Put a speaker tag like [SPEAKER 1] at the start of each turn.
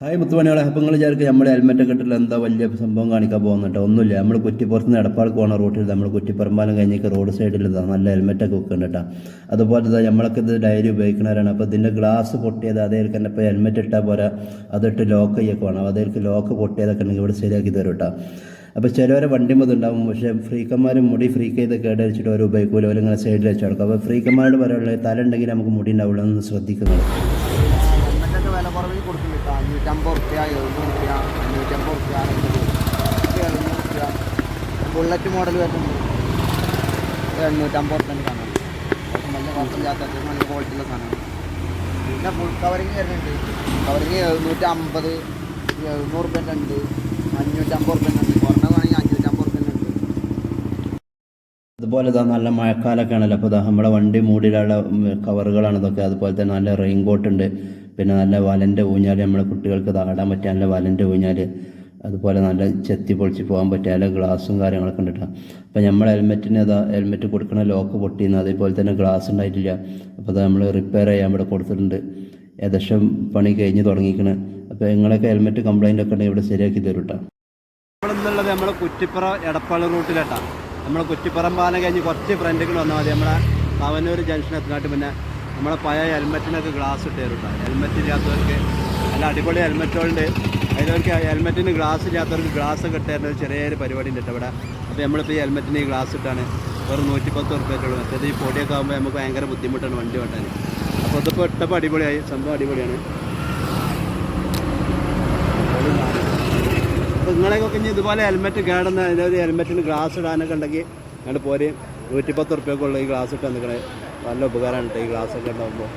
[SPEAKER 1] Hi മുത്തുമണികളെ അപ്പം നിങ്ങൾ വിചാരിക്കുക നമ്മുടെ ഹെൽമെറ്റ് ഇട്ടില്ല എന്താ വലിയ സംഭവം കാണിക്കാൻ പോകുന്നുണ്ട് ഒന്നുമില്ല. നമ്മൾ കുറ്റിപ്പുറത്ത് നിന്ന് എടപ്പാൾക്ക് പോകുന്ന റോട്ടിൽ നമ്മൾ കുറ്റിപ്പുറമ്പാലം കഴിഞ്ഞിട്ട് റോഡ് സൈഡിൽ നല്ല ഹെൽമെറ്റൊക്കെ വെക്കുന്നുണ്ട് കേട്ടോ. അതുപോലെ തന്നെ നമ്മളൊക്കെ ഇത് ഡയറി ഉപയോഗിക്കുന്നവരാണ്. അപ്പോൾ ഇതിന്റെ ഗ്ലാസ് പൊട്ടിയത് അതേ തന്നെ ഇപ്പോൾ ഹെൽമെറ്റ് ഇട്ടാൽ പോരാ. അതിട്ട് ലോക്ക് ചെയ്യൊക്കെ വേണം. അതേ ലോക്ക് പൊട്ടിയതൊക്കെ ഉണ്ടെങ്കിൽ ഇവിടെ ശരിയാക്കി തരും കേട്ടോ. അപ്പോൾ ചിലവരെ വണ്ടി മുതലുണ്ടാവും. പക്ഷേ ഫ്രീക്കന്മാർ മുടി ഫ്രീക്ക് ചെയ്ത് കേടരിച്ചിട്ട് അവർ ഉപയോഗിക്കുമല്ലോ അവരിങ്ങനെ സൈഡിൽ വെച്ചു കൊടുക്കും അപ്പോൾ ഫ്രീക്കന്മാരുടെ പറയാനുള്ളത് തല ഉണ്ടെങ്കിൽ നമുക്ക് മുടി ഉണ്ടാവുള്ളൂ. എന്ന് ശ്രദ്ധിക്കുന്നത്
[SPEAKER 2] ഹെൽമെറ്റൊക്കെ വില കുറവിൽ കൊടുക്കും കേട്ടോ അഞ്ഞൂറ്റമ്പത് റുപ്യ എഴുന്നൂറ് റുപ്യ അഞ്ഞൂറ്റമ്പത് റുപ്യ എഴുന്നൂറ് റുപ്യ ബുള്ളറ്റ് മോഡൽ വരുന്നുണ്ട് എണ്ണൂറ്റമ്പത് റുപ്യ സാധനം നല്ല കുഴപ്പമില്ലാത്ത അത്യാവശ്യം നല്ല ക്വാളിറ്റിയുള്ള സാധനമാണ്. പിന്നെ ഫുൾ കവറിങ് വരുന്നുണ്ട്. കവറിങ് എഴുന്നൂറ്റി അമ്പത് എഴുന്നൂറ് റുപ്യ ഉണ്ട്. അഞ്ഞൂറ്റമ്പത് റുപ്യ ഉണ്ട്. കുറഞ്ഞതാണെങ്കിൽ അഞ്ഞൂറ്റമ്പത് റുപ്യ ഉണ്ട്.
[SPEAKER 1] അതുപോലെ ഇതാ നല്ല മഴക്കാലമൊക്കെ ആണല്ലോ അപ്പോൾ നമ്മുടെ വണ്ടി മൂടിയിലുള്ള കവറുകളാണ് ഇതൊക്കെ. അതുപോലെ തന്നെ നല്ല റെയിൻ കോട്ട് ഉണ്ട്. പിന്നെ നല്ല വലന്റെ ഊഞ്ഞാൽ നമ്മളെ കുട്ടികൾക്ക് താടാൻ പറ്റിയ നല്ല വലന്റെ ഊഞ്ഞാൽ അതുപോലെ നല്ല ചെത്തി പൊളിച്ച് പോകാൻ പറ്റിയ നല്ല ഗ്ലാസും കാര്യങ്ങളൊക്കെ ഉണ്ടിട്ടാണ് അപ്പോൾ നമ്മൾ ഹെൽമെറ്റിന് അതാ ഹെൽമെറ്റ് കൊടുക്കണ ലോക്ക് പൊട്ടിയിരുന്നു അതേപോലെ തന്നെ ഗ്ലാസ് ഉണ്ടായിട്ടില്ല. അപ്പോൾ അത് നമ്മൾ റിപ്പയർ ചെയ്യാൻ ഇവിടെ കൊടുത്തിട്ടുണ്ട്. ഏകദേശം പണി കഴിഞ്ഞ് തുടങ്ങിക്കണ്. അപ്പോൾ നിങ്ങളൊക്കെ ഹെൽമെറ്റ് കംപ്ലൈന്റ് ഒക്കെ ഉണ്ടെങ്കിൽ ഇവിടെ ശരിയാക്കി തരും കേട്ടോ
[SPEAKER 3] നമ്മളുള്ളത് നമ്മളെ കുറ്റിപ്പുറ എടപ്പാൾ റൂട്ടിലേട്ടാണ് നമ്മൾ കുറ്റിപ്പുറം പാലം കഴിഞ്ഞ് കുറച്ച് ഫ്രണ്ടുകൾ വന്നാൽ മതി. നമ്മളെ തവനൂർ ജംഗ്ഷൻ എത്തിനാട്ട് പിന്നെ നമ്മളെ പഴയ ഹെൽമെറ്റിനൊക്കെ ഗ്ലാസ് ഇട്ട് തരും കേട്ടോ ഹെൽമെറ്റ് ഇല്ലാത്തവർക്ക് നല്ല അടിപൊളി ഹെൽമെറ്റുകളുണ്ട് അതിലവർക്ക് ഹെൽമെറ്റിന് ഗ്ലാസ് ഇല്ലാത്തവർക്ക് ഗ്ലാസ് ഒക്കെ ഇട്ടേണ്ട ഒരു ചെറിയൊരു പരിപാടി ഉണ്ട് ഇവിടെ. അപ്പോൾ നമ്മളിപ്പോൾ ഈ ഹെൽമെറ്റിന് ഈ ഗ്ലാസ് ഇട്ടാണ് വെറും നൂറ്റിപ്പത്ത് ഉറുപ്പ്യറ്റുള്ളൂ മറ്റേത് ഈ പൊടിയൊക്കെ ആകുമ്പോൾ നമുക്ക് ഭയങ്കര ബുദ്ധിമുട്ടാണ് വണ്ടി വേണ്ടാൻ അപ്പോൾ ഇതിപ്പോൾ ഇട്ടപ്പോൾ അടിപൊളിയായി. സംഭവം അടിപൊളിയാണ്. അപ്പോൾ നിങ്ങളെയൊക്കെ ഇനി ഇതുപോലെ ഹെൽമെറ്റ് കേടുന്ന ഒരു ഹെൽമെറ്റിന് ഗ്ലാസ് ഇടാനൊക്കെ ഉണ്ടെങ്കിൽ ഞങ്ങൾ പോരെ. നൂറ്റിപ്പത്ത് റുപ്യക്കുള്ള ഈ ഗ്ലാസ് ഇട്ട് നിൽക്കണേ നല്ല ഉപകാരമാണ് കേട്ടോ ഈ ഗ്ലാസ് ഒക്കെ ഉണ്ടാകുമ്പോൾ